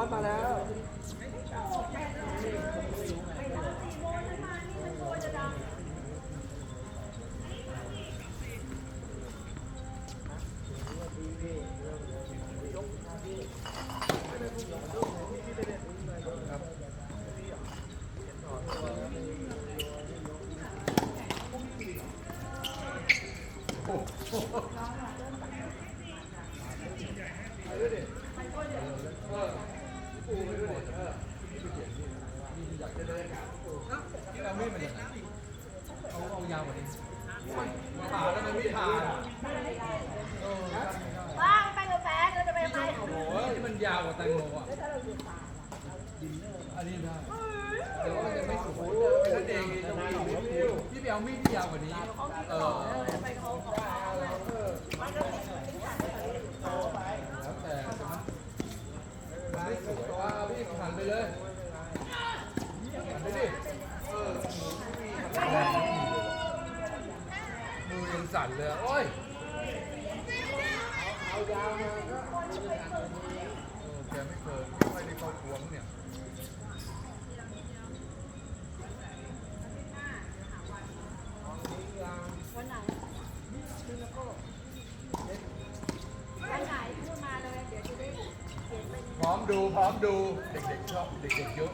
้อนมาแล้ว วมันไม่านว่างไปกับแฟนเราจะไปไหมโอ้ยที่มันยาวกว่าแตงโมอะอันนี้ได้แต่ว่ามันยังไม่สุกแค่นั้นเองพี่ไปเอามีดที่ยาวกว่านี้ เออแล้วแต่แต่มันไม่สวยว่าเอาพี่หันไปเลยหันไปดิเออมือยังสั่นเลยโอ้ย เอายาวมาก็ เออแกไม่เคยไม่ได้เข้าครัวมั้งเนี่ย วันไหนดูนะโก้วันไหนพูดมาเลย เดี๋ยวจะได้เขียนเป็น พร้อม ดูพร้อมดู เด็กๆชอบเด็กๆเยอะ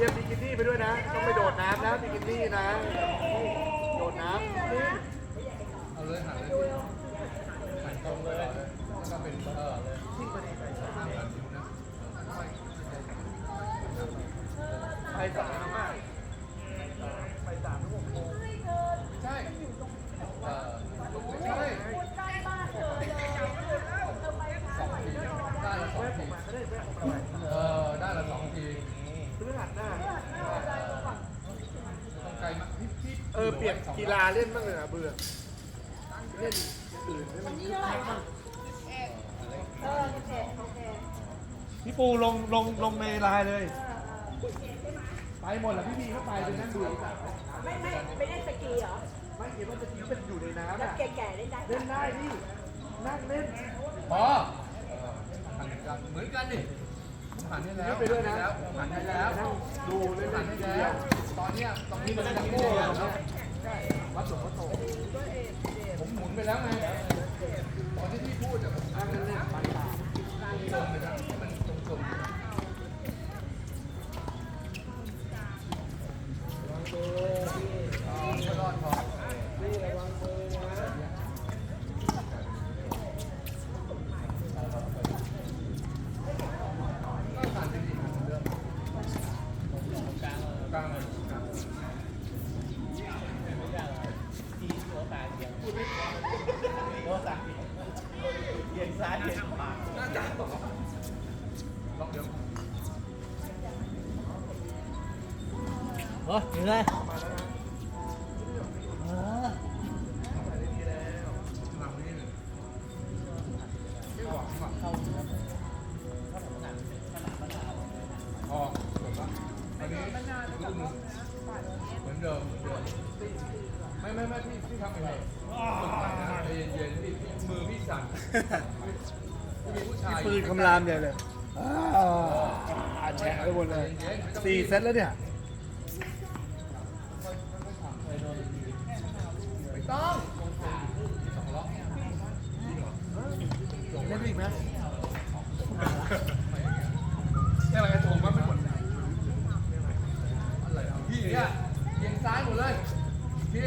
รียมบิกินี่ไปด้วยนะ ต้องไปโดดน้ำนะบิกินี่นะ โดดน้ำนี่เอาเลยหันเลยหันตรงเลยแล้วก็เป็นเออห้ามหันนิ้วนะ ไปสามอะไปสามทุกโมง ใช่เออไม่ใช่ ใกล้บ้านเธอเลย สองทีได้ละสอง แม่ผ ที มมาก็ได้แม่ผมมา เออได้ละสองที ซื้อหัดหน้า ต้องไกลมากพี่พี่ เออ เปลี่ยนกีฬา เล่นบ้างเลยอะเบื่อเล่นอื่นให้มันนี่เท่าไหร่คะเออโอเคโอเคพี่ปูลงลงลงในไลน์เลย ไปหมดแล้วพี่พีเข้าไปไปนั่งดูไม่ไม่ไม่ได้สกีเหรอไม่เห็นว่าจะทิ้งเป็นอยู่ในน้ำแล้วอะ แก่ๆเล่นได้เล่นได้พี่นั่งเล่น พอหันกันเหมือนกันดิผมหันให้แล้วผมหันให้แล้วนั่งดูเล่นหันเล่นให้ทีแล้เดียววตอนเนี้ยตรงนี้มันนั่งยังโง่โง่แล้แล้ววใช่ วัดหลวงพ่อโตผมหมุนไปแล้วไงตอนที่พี่พูดอะผมนั่งเล่นเล่นไปตามตรงเลยนะให้มัน เลยฝึกใหม่นะใจเย็นๆพี่พี่มือพี่สั่นพี่มีผู้ชายปืนคำรามใหญ่เลยอ่าแฉะไปหมดเลยสี่เซตแล้วเนี่ย ไม่ต้องสองล็อกเล่นอีกไหม นี่อะไรกันโถงมันไม่หมดอะไรอะพี่เนี่ยเอียงซ้ายหมดเลยพี่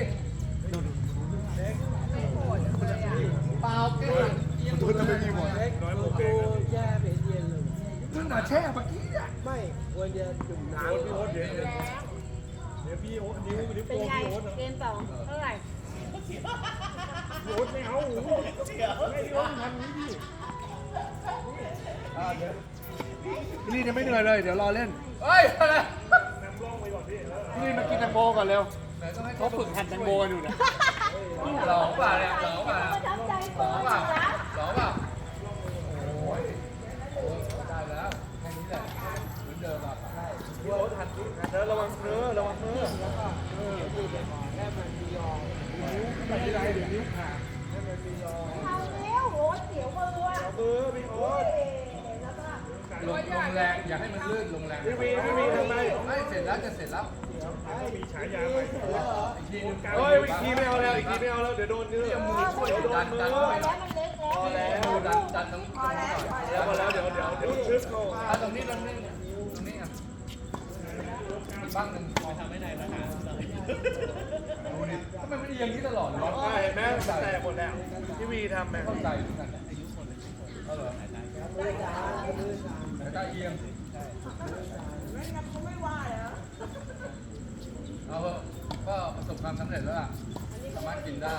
เปล่าเก่งเอียงหมดเลย น้อยโมเดล แย่ไป นาดแช่เมื่อกี้อะ ไม่ควร จะจุ่มน้ำพี่โอ๊ตเดี๋ยวเดี๋ยวพี่โอ๊ตนิ้วนิ้วเป็นโป้งไงพี่โอ๊ตเกมสองเท่าไหร่พี่โอ๊ตไม่เอาไม่พี่โอ๊ตทำนี้พี่พี่ลีจะไม่เหนื่อยเลย เดี๋ยวรอเล่นเฮ้ยอะไรพี่ลีมากินแตงโมก่อนเร็วไหนต้องให้เขาฝึกหั่นแตงโมกันอยู่นะหลองเปล่าเนี่ยหลองเปล่าประทับใจหลก่อองนเปล่านะหลองเปล่าโอ้ยโอ้ยได้แล้วแค่นี้แหละเหมือนเดิมอะ ใช่พี่โอ๊ตหั่นเนื้อระวังเนื้อระวังเนื้อแล้วก็เออแค่มันมียองนิ้วไม่ได้เดี๋ยวนิ้วขาดให้มันมียองเอาแล้วโอ้เสียวมือว่ะเอามือพี่โอ๊ตแล้วก็ลงลงแรงอย่าให้มันลื่นลงแรงพี่วีพี่วีทำไมไม่เสร็จแล้วจะเสร็จแล้วมีฉายาใหม่อีกทีนึงเฮ้ยอีกทีไม่เอาแล้วอีกทีไม่เอาแล้วเดี๋ยวโดนเนื้อเอามือช่วยเดี๋ยวโดดันมือเข้าไปหน่อยมันเล็กแล้วพอแล้วมือดันดันตรงนี้พอแล้วพอแล้วพอแล้วเดี๋ยวเดี๋ยวเดี๋ยวชึบเขา อะตรงนี้ตรงนี้ตรงนี้อะ บ้างหนึ่งคอยทำให้ในนะฮะดูดิทำไมมันเอียงนี้ตลอดเลยวะได้เห็นไหมแตกหมดแล้วพี่วีทำไหมเข้าใจเหมือนกันเอาเหรอแต่ก็เอียงไม่นับเอาเถอะก็ประสบความสำเร็จแล้วล่ะสามารถกินได้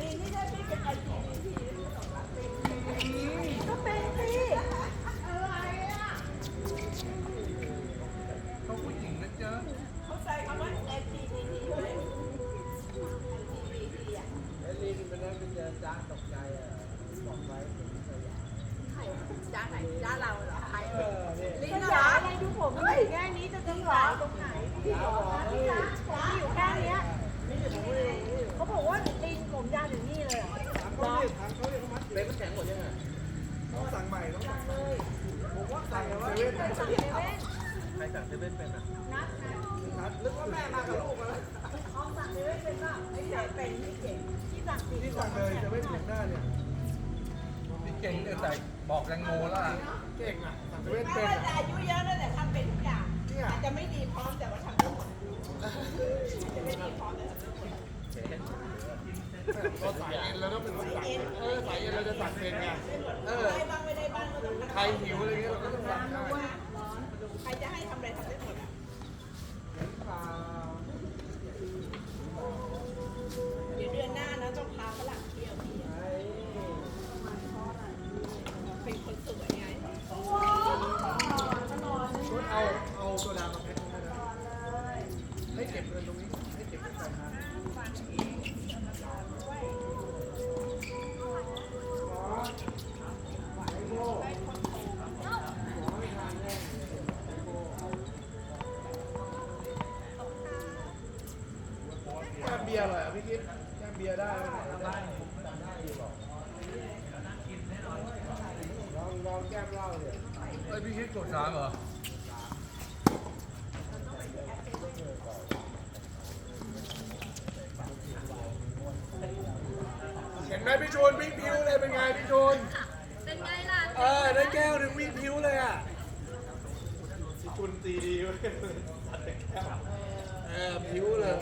ลินนี่ได้พี่เป็นไอจี งโมล่ะเก่งอะสังเซเว่นถ้าเป็นว่าอะ จะอายุเยอะแล้วแต่ทำเป็นทุกอย่างเนี่ย อาจจะไม่ดีพร้อมแต่ว่าทำได้หมดจะไม่ดีพร้อมแต่ทำได้หมดเราสายเอ็นแล้วก็เป็นคนสั่งเออสายเอ็นเราจะสั่งเป็นไงเออได้บ้างไม่ได้บ้างก็ต้องทำใครหิวอะไรเงี้ยเราก็ต้องสั่งได้ ใครจะให้ทำอะไรทำได้หมดอะ เบียร์ได้ไหมได้ลองลองแก้มเหล้าเนี่ยเอ้ยพี่คิดกดสามเหรอเห็นไหมพี่ชูนวิ่งพิ้วเลยเป็นไงพี่ชูนเป็นไงล่ะ เออได้แก้วหนึ่งวิ่งพิ้วเลยอะพี่ชูนตีดีเว้ยตัดแต่แก้วเออพิ้วเลย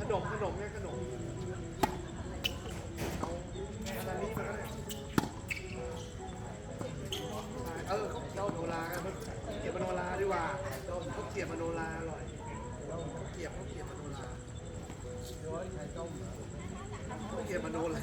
ขนมขนมเนี่ยขนมเอานี้มาก็ได้เออเขาเล่าโนรากันเขาเยบโนราดีกว่าเขาเกลียบโนราอร่อยเขาเกลียบเขาเกลียบโนราเขาเกลียบโนรา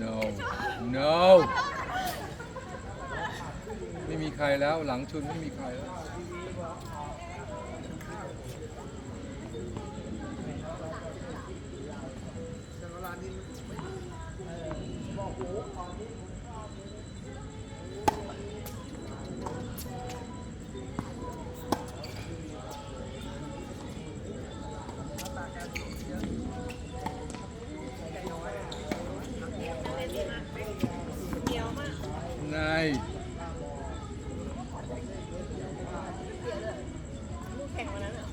no no ไม่มีใคร แล้วหลังชุนไม่มีใครแล้ว แต่ว่าร้านนี้ นาย ลูกแข่งวันนั้นอะ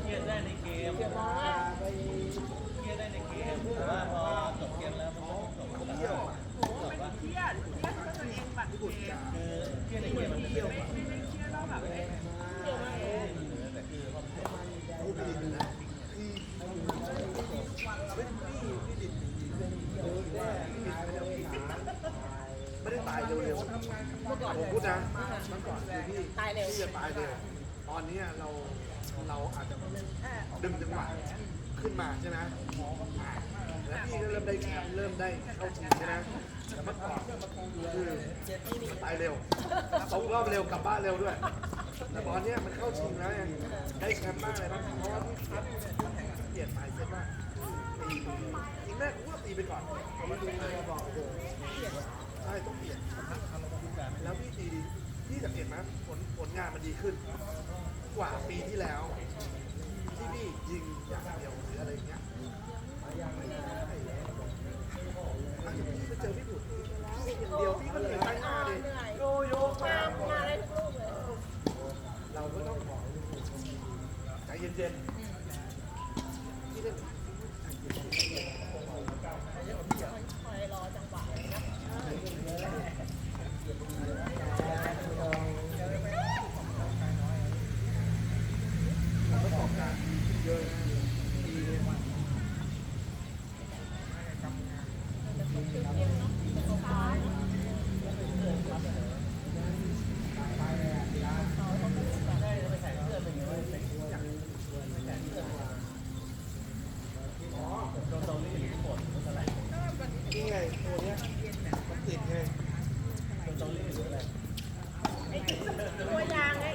เครียดได้ในเกมเครียดได้ในเกมแต่ว่าพอจบเกมแล้วมันก็ไม่จบแล้ว เครียดเครียด ตัวเองบัตรเกมคือเครียดในเกมมันเป็นเรื่องไม่ไม่เครียดเราแบบเอ๊ะเกี่ยวกับเองแต่คือพอพูดผิดนะพี่ไม่ได้ตายเร็วๆผมพูดนะเมื่อก่อนคือพี่ตายเร็วพี่จะตายเร็วตอนนี้เราเราอาจจะดึงจังหวะขึ้นมาใช่ไหมแล้วพี่ก็เริ่มได้แชมป์เริ่มได้เข้าชิงใช่ไหมแต่เมื่อก่อน คือตายเร็วตกรอบเร็วกลับบ้านเร็วด้วย แต่ตอนเนี้ยมันเข้าชิงแล้วไงได้แชมป์มากเลยนะเพราะว่าพี่คัดเปลี่ยนไปเส้นว่าตีทีแรกผมว่าตีไปก่อนผมไม่ดูเลยบอกโอ้โหใช่ต้องเปลี่ยนแล้วพี่ตีดีพี่สังเกตไหมผลผลงานมันดีขึ้น กว่าปีที่พี่ยิงอย่างเดียวหรืออะไรอย่างเงี้ยไม่ได้หลังจากพี่ไปเจอพี่บุตรยิงอย่างเดียวพี่ก็เหนื่อยไปหน้าเลย เหนื่อยโยโย่มามาได้ทุกลูกเลย เราก็ต้องบอก ใจเย็นๆที่เล่น คอยรอจังหวะนะ นี่ไงตัวเนี้ยมันติดไง ไอ้ตัวยางไอ้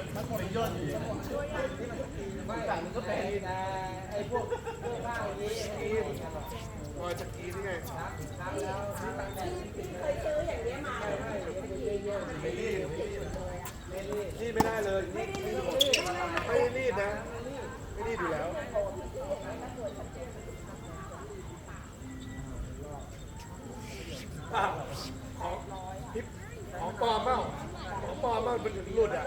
ตัวยางรอยจากกีนี่ไงเคยซื้ออย่างเงี้ยมาไม่รีดรีดไม่ได้เลยรีดรีดหมดไม่ได้รีดนะไม่รีดอยู่แล้วอะของพิษของปลอมเปล่าของปลอมเปล่ามันถึงหลุดอะ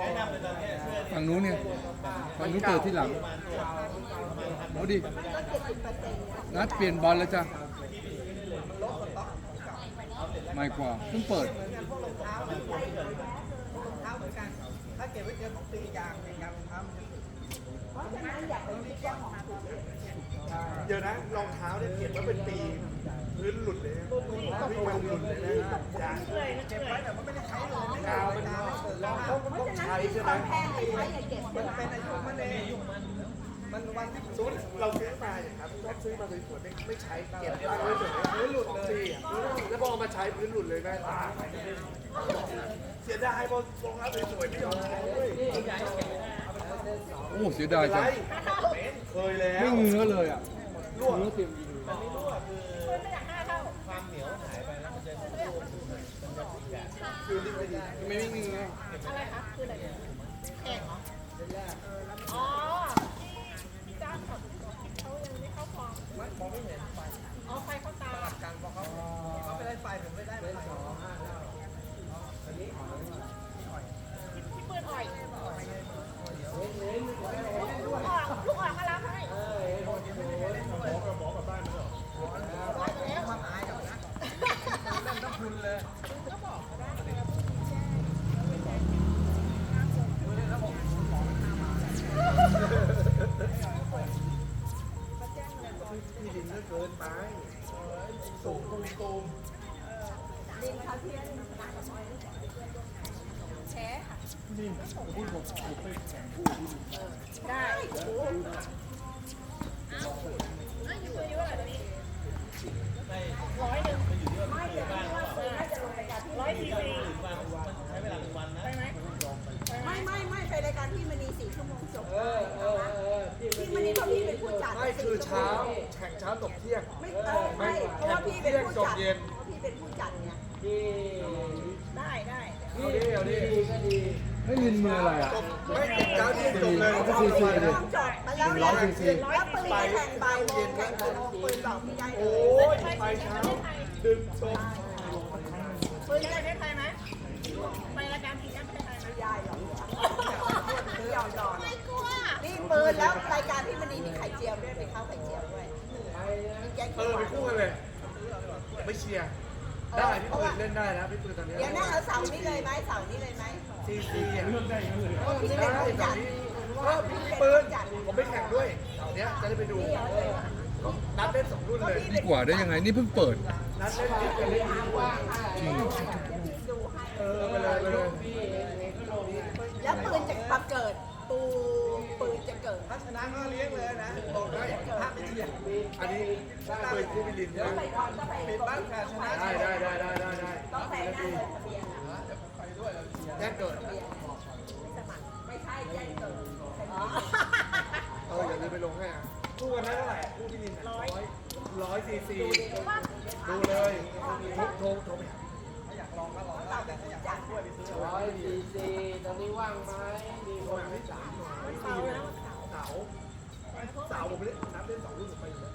แนะนำเลยตอนนี้เสื้อ ฝั่งนู้นเนี่ยฝั่งนู้นเกิดที่หลังเอาดินัดเปลี่ยนบอลแล้วจ้ะไม่กว่าเพิ่งเปิดถ้าเก็บไว้เจอของปียางในการรองเท้ามันจะเดี๋ยวนะรองเท้าเนี่ยเขียนว่าเป็นปีพื้นหลุด เลยนะต้องมันหลุดเลยนะยางเหนื่อยนะเก็บเหนื่ไว้อยแต่ว่าไม่ได้ใช้เลยไม่กาวมันได้ไม่เกิดเราแล้วต้องต้องใช้ใช่ไหมแพงไปใช้อย่าเก็บมันเป็นอายุมันเองมันวันที่สมมติเราซื้อมาอย่างครับถ้าซื้อมาสวยๆไม่ไม่ใช้เก็บตั้งไว้เฉยๆไม่หลุดเลยแล้วพอมาใช้พื้นหลุดเลยแม่ตาเสียดายพอลงแล้วสวยๆไม่ยอมใช้เลยโอ้เสียดายจังเคยแล้วไม่เงื้อเลยอะรั่วเงื้อเต็มยิง มันไม่รู้อะคือความเหนียวหายไปแล้วมันจะรูปมันจะอีกแบบ คือลิ้น ไม่ดีไม่ไม่เงื้ออะไรคะคืออะไรแข่งเหรออ๋อที่จ้างเขาเขายังไม่เข้าฟอร์ม ไม่มองไม่เห็นไฟ อ๋อไฟเข้าตา กันเพราะเขาเขาไปได้ไฟผมไม่ได้ไฟ ที่ปืนอ่อยลูกออกลูกออกมารับให้ มาหายกับนะเล่นต้องคุณเลย ที่ดินก็เกินไปสูงตูมตูม ดินเขาเทียนนากับมอยแชร์ค่ะได้โอ้โหเอ้าเอ้ยอยู่อายุเท่าไหร่ตอนนี้ ไม่ ร้อยหนึ่ง มันอยู่ที่ว่า ไม่ มัน เดี๋ คื ยว อบ้าน ว่าปืนน่าจะลงรายการที่ร้อยทีซี หรือว่ามันใช้เวลาเป็นวันนะ ไปไหมไปไหม ไม่ไม่ไม่ไปรายการที่มณีสี่ชั่วโมงจบที่มณีเพราะพี่เป็นผู้จัด ไม่คือเช้าแข่งเช้าตกเที่ยง ไม่เออไม่เพราะว่าพี่เป็นผู้จัดเพราะพี่เป็นผู้จัดเนี่ย ได้ได้ เอาดิเอาดิ ไม่ยินมืออะไรอะตบไม่ติดเช้าที่ตกเลยก็คือคือเลยต้องจบมาแล้วร้อยสี่สิบแล้วปืนแข่งบ่ายโมงแข่งกี่โมงปืนบอกพี่ได้เลโอ้ยยไปเช้าดึกจบปืนได้ประเทศไทยไหมไปรายการทีแอปประเทศไทยไหมไม่ได้หรอกพี่ยอมยอมไม่กลัวนี่ปืนแล้วรายการที่มณีมีไข่เจียวด้วยไปเข้าไข่เจียวด้วยมีแกงเอเขียวอหไปวานคู่กันเลยไม่เชียร์ ได้พี่ปืนเล่นได้นะพี่ปืนตอนนี้เดี๋ยวนะเอาเสาร์นี้เลยไหมเสาร์นี้เลยไหมซีซีอะเพราะพี่ได้เป็นผู้แบจับดนี้ก็พี่ปืนผมไปแข่งด้วยเสาร์เนี้ยจะได้ไปดูนัดเล่นสองรุ่นเลยดีกว่าได้ยังไงนี่เพิ่งเปิดนัดเล่นนิดกับเล่นดีกว่าจริงเออไปเลยไปเลยแล้วปืนจะมาเกิดปูปืนจะเกิดถ้าชนะก็เลี้ยงเลยนะบอกได้ถ้าไม่เชียร์อันนี้ ปืนคู่บิลินใช่ไหมไปก่อนก็ไปปิดบ้านแข่ชนะได้ได้ได้ได้ได้ได้ต้องไปหน้าเลยทะเบียนอะแจ้งเกิดไม่ใช่แจ้งเกิดอ๋อเอออย่าลืมไปลงให้อะคู่กันได้เท่าไหร่คู่บิลินร้อยร้อยซีซีดูเลยโทรโทรโทรไปหาอยากลองก็ลองได้แต่ถ้าอยากจัดด้วยไปซื้อร้อยสี่สี่ตอนนี้ว่างไหมดีโทรหาพี่สามร้อยซีเนี่ยเสาเสาผมเล่นนับเล่นสองรุ่นผมไปอยู่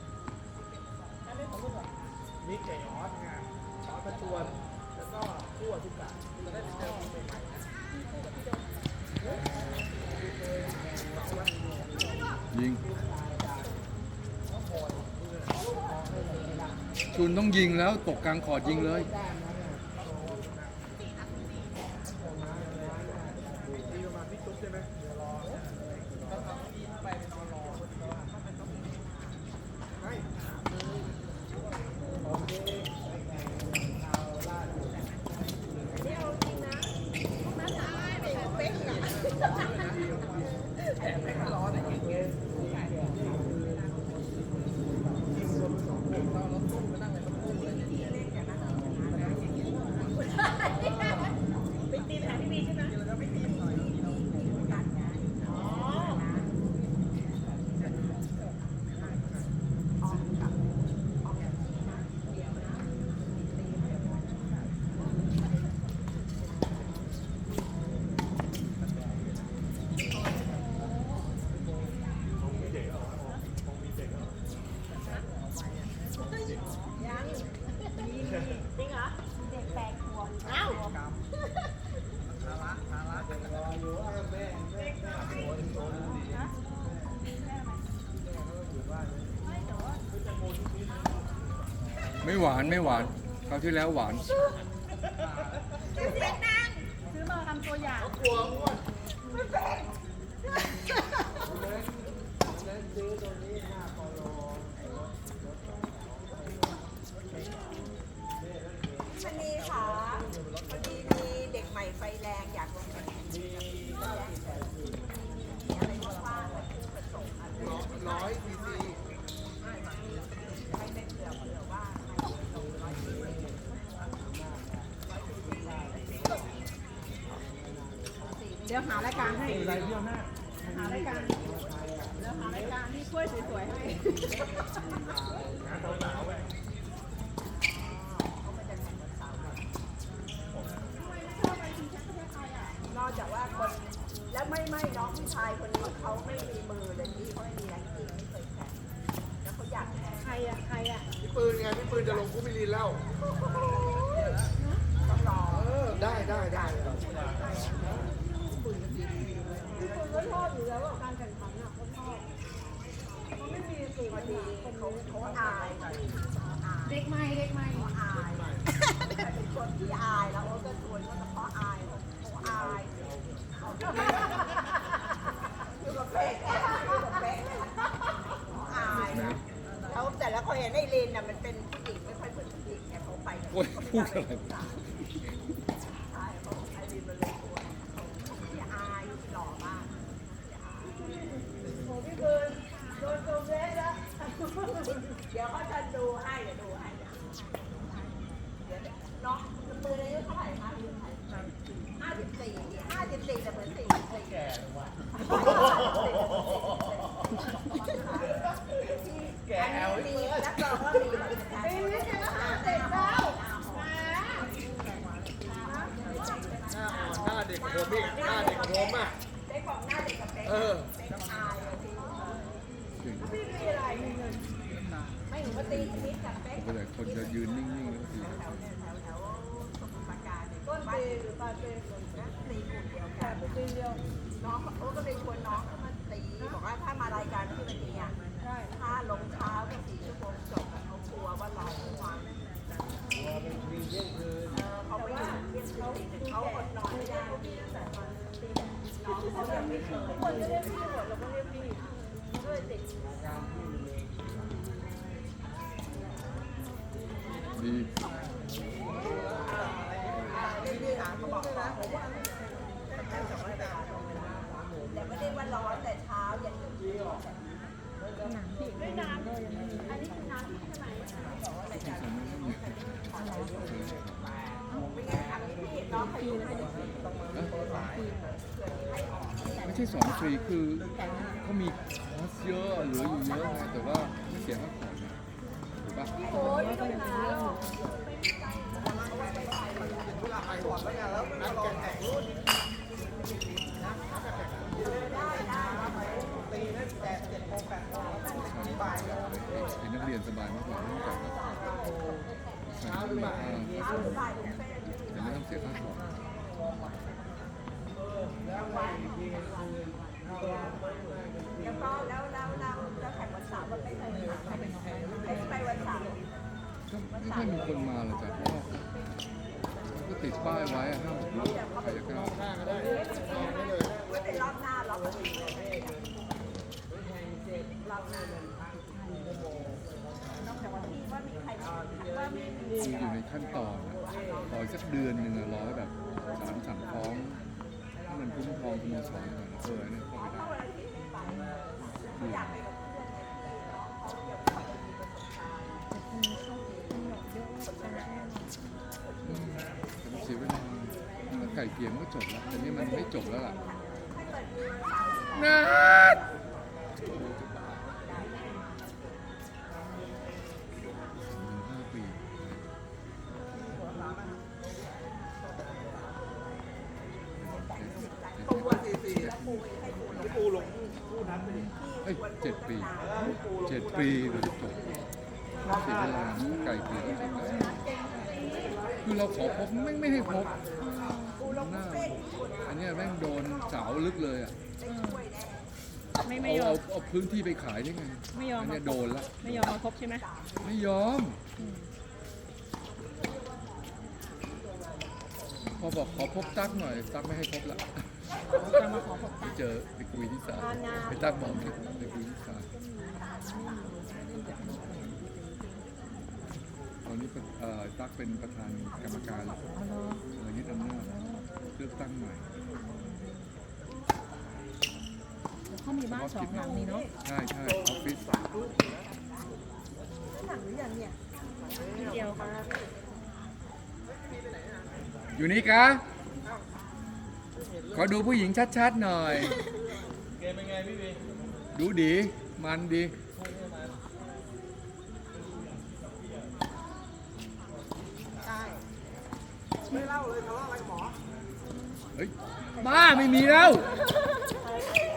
แล้วมิกไก่ออสไงออสประจวน แล้วก็คู่อสุกะจะได้เปเจอคนใหม่ๆนะยิง ชุนต้องยิงแล้วตกกลางขอดยิงเลย ตีประมาณพี่ตุ๊กใช่ไหมไม่ นี่เอาจริงนะพวกนั้นตายไปเป๊กอะ ไปตีไปหาพี่บีใช่ไหมอ๋อ ยังจริงเหรอ เด็กแปดขวบเอ้า ไม่หวานไม่หวานคราวที่แล้วหวาน เสียงดังซื้อมาทำตัวอย่าง กลัวอ้วน ชนีค่ะพอดีมีเด็กใหม่ไฟแรงอยากลงแข่งมีอะไรว่างๆคู่ผสมอะไร ร้อยซีซี ให้เป็นเผื่อเผื่อว่าให้ลงร้อยสี่สิบ ดี๋ยวหารายการให้หารายการเดี๋ยวหารายการที่ช่วยสวยๆให้นอกจากว่าคนแล้วไม่ไม่น้องผู้ชายคนนี้เขาไม่มีมือเลยพี่เขาไม่มีแรงจริงไม่เคยแข่งแล้วเขาอยากแข่งใครอะใครอะ พี่ปืนไงพี่ปืนจะลงคุมิลินแล้ว ต้องรอ เออได้ได้ได้ คุณก็ชอบอยู่แล้วว่าการแข่งขันอะเขาชอบเขาไม่มีสื่อมาดี เขาเขาอายเด็กใหม่เด็กใหม่เขาอายเป็นคนที่อายแล้วโอ้ก็ชวนว่าเพราะอายเขาอายอยู่กับเป๊กอยู่กับเป๊กเขาอายเขาแต่แล้วเขาเห็นไอ้ลินน่ะมันเป็นผู้หญิงไม่ค่อยเหมือนผู้หญิงเนี่ยเขาไปกับโอ้ยพูดอะไรใช่เขาไอ้ลินมันเลยกลัวเขาที่อายที่หล่อมาก โอ้พี่เบิร์นโดนโดนเละแล้ว เดี๋ยวเขาจะดูให้เดี๋ยวดูให้เดี๋ยวน้องปืนอายุเท่าไหร่คะอายุเท่าไหร่ห้าสิบสี่ห้าสิบสี่แต่เหมือนสี่สิบสี่แก่ว่ะแก่แล้วมีนักร้องก็มีเหมือนกันปีนี้จะห้าสิบแล้วมา หน้าอ่อนหน้าเด็กกว่าผมอีกหน้าเด็กกว่าผมอะ เด็กบอกหน้าเด็กกับเป๊ก เออ เป๊กอายเลยพี่พี่มีอะไรมีเงินไม่หนูมาตีชนิดกับเป๊ก เวลาคนจะยืนนิ่งๆแล้วที แถวเนี่ยแถวแถวสมุทรปราการเนี่ยต้นปีหรือปลายปีนะตีกลุ่มเดียวกันปีเดียวน้องเขาก็เลยชวนน้องเขามาตีบอกว่าถ้ามารายการที่มันเนี่ยถ้าลงเช้าก็สี่ชั่วโมงจบเขากลัวว่ารอทุกวันเขาไม่อยู่ เที่ยงคืนตีหนึ่งเขาอดนอนไม่ได้น้องเขายังไม่ถึงทุกคนจะเรียกพี่หมดเราก็เรียกพี่ด้วยติดดีแต่ไม่ได้ว่าร้อนแต่เช้ายันดึกด้วยน้ำอันนี้คือน้ำที่ข้างในไม่งั้นอันนี้พี่น้องเขาอยู่ไม่ ไม่ใช่สอนฟรีคือเขามีคอร์สเยอะเหลืออยู่เยอะไงแต่ว่าไม่เสียค่าของนะถูกปะโอ้ยไม่ต้องหาหรอกเป็นนักเรียนสบายมากกว่าไม่ต้องจ่ายใช่แต่ ไม่ต้องเสียค่าของแล้วก็แล้วแล้วแล้วแล้วแข่งวันเสาร์ก็ไม่ไปไม่ไปวันเสาร์ก็ไม่ค่อยมีคนมาหรอกจ้ะเพราะก็ติดป้ายไว้ห้ามรุกใครจะกล้าไม่เป็นรอบหน้ารอบหน้ารอบหน้านอกจากวันที่ว่ามีใครว่ามีอยู่ในขั้นตอนอะ รออีกสักเดือนหนึ่งอะรอให้แบบศาลสั่งฟ้องให้มันคุ้มครองสโมสรก่อนเออเนี่ยเข้าไปได้คืออยากไปกับเพื่อนเขาอยากไปมีประสบการณ์แต่มันเสียเวลาถ้าไก่เกลียมก็จบแล้วแต่นี่มันไม่จบแล้วล่ะนเเอ้ยเจ็ดปีเจ็ดปีเราจะจบเสียเวลาไก่เกลียก็จบแล้วคือเราขอพบไม่ไม่ให้พบหน้าอันเนี้ยแม่งโดนเสาลึกเลยอะไม่เอาไม่ยอเอามเอาพื้นที่ไปขายได้ไงไม่ยอมอันเนี้ยโดนละไม่ยอมมาคบใช่ไหมไม่ยอม พอบอกขอพบตั๊กหน่อย ตั๊กไม่ให้พบละจะมาขอพบ ไปเจอไปคุยที่ศาลไปตั๊กบอกให้ไปคุยที่ศาลตอนนี้เป็นเอ่อตั๊กเป็นประธานกรรมการแล้วเลยยึดอำนาจเลือกตั้งใหม่เขามีบ้านสองหลังนี่เนาะใช่ใช่ออฟฟิศหนังหรือยังเนี่ยนิดเดียวค่ะอยู่นี่กะเขอดูผู้หญิงชัดๆหน่อย เกมเป็นไงพี่บีดูดี มันดี ไม่เล่าเลยทะเลาะอะไรกับหมอเฮ้ย บ้าไม่มีแล้ว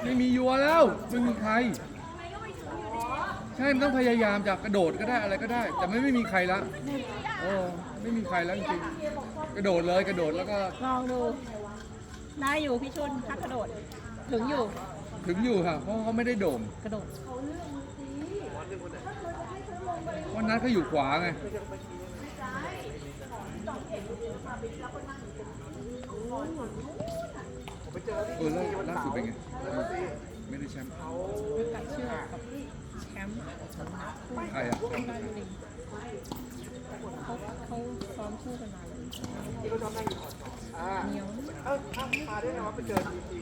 ไม่มียัวแล้ว ไม่มีใคร ใช่ มันต้องพยายามจะกระโดดก็ได้อะไรก็ได้ แต่ไม่ไม่มีใครละโอ้ไม่มีใครแล้วจริงๆกระโดดเลยกระโดดแล้วก็ลองดู ได้อยู่พี่ชุนถ้ากระโดด ถึงอยู่ถึงอยู่ค่ะเพราะเขาไม่ได้โด่งกระโดด วันนั้นเขาอยู่ขวาไงผมไปเจอที่เออแล้วล่าสุดเป็นไงไม่ได้แชมป์กัดเชือกกับแชมป์ใครอะที่ราชบุรีเขาเขาซ้อมคู่กันมาเลย ที่เขาชออยู่อ่าเหนียวเออทำมาได้ไงวะไปเจอทีที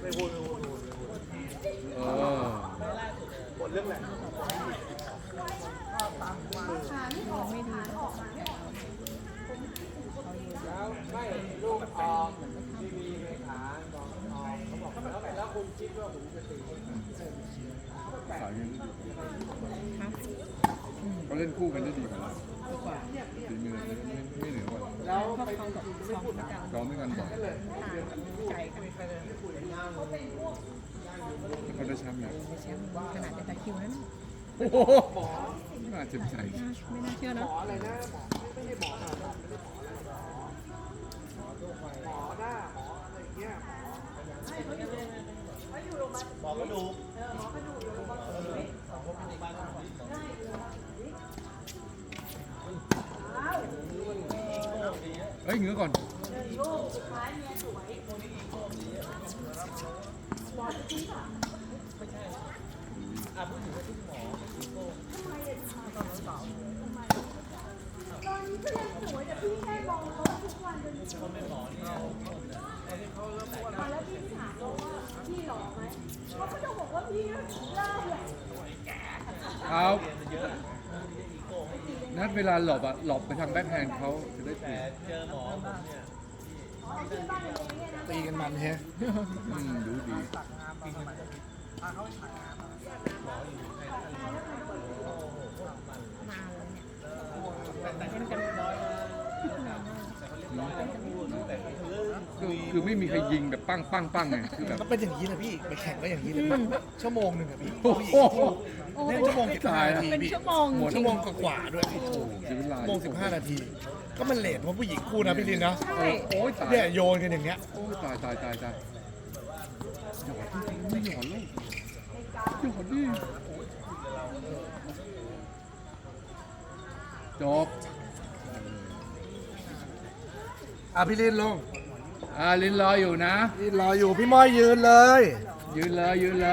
ไม่พูดไม่พูดไม่พูดไม่พูดเออหมดเรื่องแหละแล้วไม่ลูกออกทีวีในขาบอกออกเขาบอกแล้วแล้วคุณคิดว่าผมจะตีครับอืมเขาเล่นคู่กันได้ดีกว่าเรา ดีกว่า ฝีมือไม่ไม่ไม่เหนือกว่าเรา แล้วเพราะเขาแบบซ้อมประจำซ้อมด้วยกันบ่อยต่างใจกันเขาได้แชมป์เนี่ยในแชมป์ขนาดเป็นตะคริวนั้นโอ้โหน่าเจ็บใจน่าไม่น่าเชื่อหมเนอะออะไรนะหมอไม่ไม่ใช่หมอนะไม่ได้หมออะไรหมอหมอห เฮ้ยเงือก่อนครับ นัดเวลาหลบอะหลบไปทางแบ็คแฮนด์เขาจะได้ถูแต่กเจอหมอผมเนี่ยตีกันมันแฮะอืมดูดีมาเลยเนี่ยเล่นกันน้อย คือคือไม่มีใครยิงแบบปั้งปั้งปั้งไงคือแบบก็เป็นอย่างนี้นะพี่ไปแข่งก็อย่างนี้เลยชั่วโมงหนึ่งอะพี่โอ้โห เล่นชั่วโมงสิบห้านาทีเป็นพี่ชั่วโมงหมดจริชั่งวโมงกว่าๆด้วยพี่โอ้โหชีวิตลายชั่วโมงสิบห้านาที ก็มันเลทเพราะผู้หญิงคู่นะพี่ลินนะใช่ โอ้ยตายเนี่ยโยนกันอย่างเงี้ยโอ้ยตายตายตายตายหยอดจริงๆไม่หยอดลูกหยอดดิจบอะพี่ลินลง อ่าลินรออยู่นะลินรออยู่พี่ม้อยยืนเลย ยืนเลยยืนเลย